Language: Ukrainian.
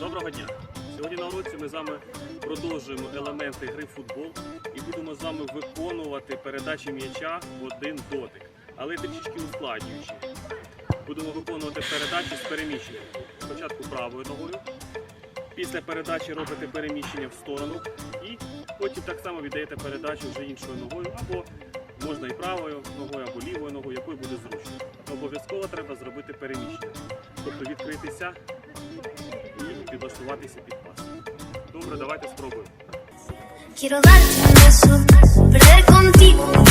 Доброго дня! Сьогодні на уроці ми з вами продовжуємо елементи гри футбол і будемо з вами виконувати передачі м'яча в один дотик, але трішечки ускладнюючи. Будемо виконувати передачі з переміщенням. Спочатку правою ногою, після передачі робите переміщення в сторону і потім так само віддаєте передачу вже іншою ногою, або можна і правою ногою, або лівою ногою, якою буде зручно. Обов'язково треба зробити переміщення. Тобто відкритися і під пас. Добре, давайте спробуємо. Quiero darte un